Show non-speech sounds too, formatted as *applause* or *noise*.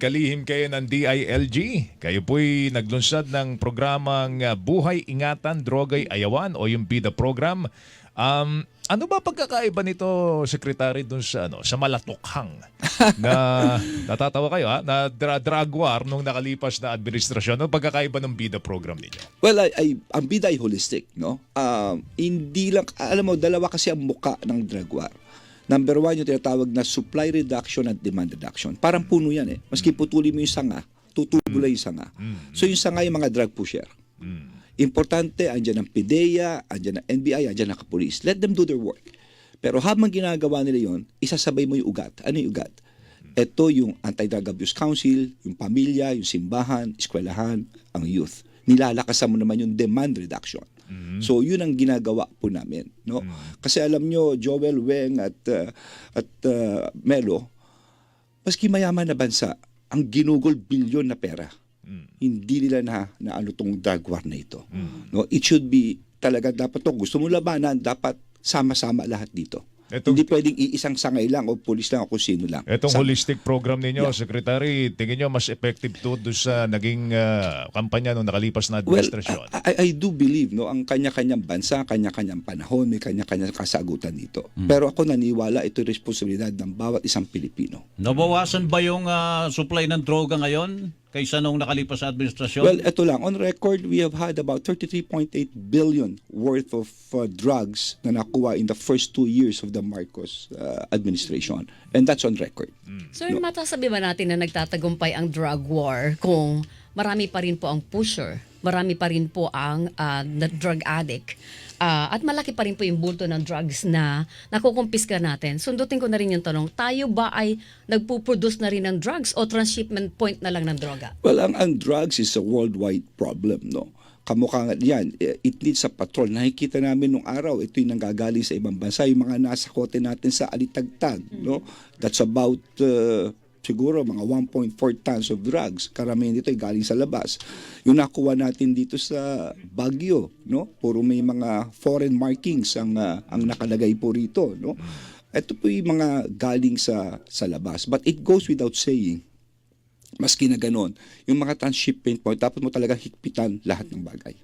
kalihim kayo ng DILG. Kayo po'y naglunsad ng programang uh, Buhay Ingatan, Drogay Ayawan o yung BIDA program. Um, ano ba pagkakaiba nito, Secretary, dun sa, ano, sa malatukhang *laughs* na natatawa kayo ha, na dra- drug war nung nakalipas na administrasyon? Ano pagkakaiba ng BIDA program ninyo? Well, ay, ay, ang bida ay holistic, no? Um, hindi lang, alam mo, dalawa kasi ang muka ng drug war. Number one, yung tinatawag na supply reduction at demand reduction. Parang puno yan eh. Maski putuli mo yung sanga, tutubo lang yung sanga. So yung sanga yung mga drug pusher. Importante, andyan ang PIDEA, andyan ang NBI, andyan ang kapulis. Let them do their work. Pero habang ginagawa nila yon, isasabay mo yung ugat. Ano yung ugat? Ito yung Anti-Drug Abuse Council, yung pamilya, yung simbahan, eskwelahan, ang youth. Nilalakasan mo naman yung demand reduction. So yun ang ginagawa po namin, no? Kasi alam nyo, Joel Weng at uh, at uh, Melo, maski mayaman na bansa, ang ginugol bilyon na pera. Hindi nila na na ano tong drug war na ito. No, it should be talaga dapat to gusto mo labanan, dapat sama-sama lahat dito. Etong- Hindi pwedeng iisang sangay lang o pulis lang o kung sino lang. Etong Sa- holistic program ninyo, Secretary, tingin nyo mas effective to doon sa naging ah, kampanya nung nakalipas na Well, administrasyon? I, I- I do believe no ang kanya-kanyang bansa, kanya-kanyang panahon, may kanya-kanyang kasagutan dito. Pero ako naniwala ito responsibilidad ng bawat isang Pilipino. Nabawasan ba yung ah, supply ng droga ngayon kaysa nung nakalipas sa administrasyon? Well, ito lang. On record, we have had about 33.8 billion worth of uh, drugs na nakuha in the first two years of the Marcos uh, administration. And that's on record. So, no. matasabi ba natin na nagtatagumpay ang drug war kung marami pa rin po ang pusher, marami pa rin po ang na drug addict, ah, at malaki pa rin po yung bulto ng drugs na nakukumpiska natin. Sundutin ko na rin yung tanong, tayo ba ay nagpuproduce na rin ng drugs o transshipment point na lang ng droga? Well, ang, ang drugs is a worldwide problem, no? Kamukha yan, eh, it needs a patrol. Nakikita namin nung araw, ito yung nanggagaling sa ibang bansa, yung mga nasa kote natin sa Alitagtag, no? That's about uh, siguro mga 1.4 tons of drugs. Karamihan dito ay galing sa labas. Yung nakuha natin dito sa Baguio, no? Puro may mga foreign markings ang uh, ang nakalagay po rito, no? Ito po yung mga galing sa sa labas. But it goes without saying, maski na ganon, yung mga transshipment point, dapat mo talaga higpitan lahat ng bagay.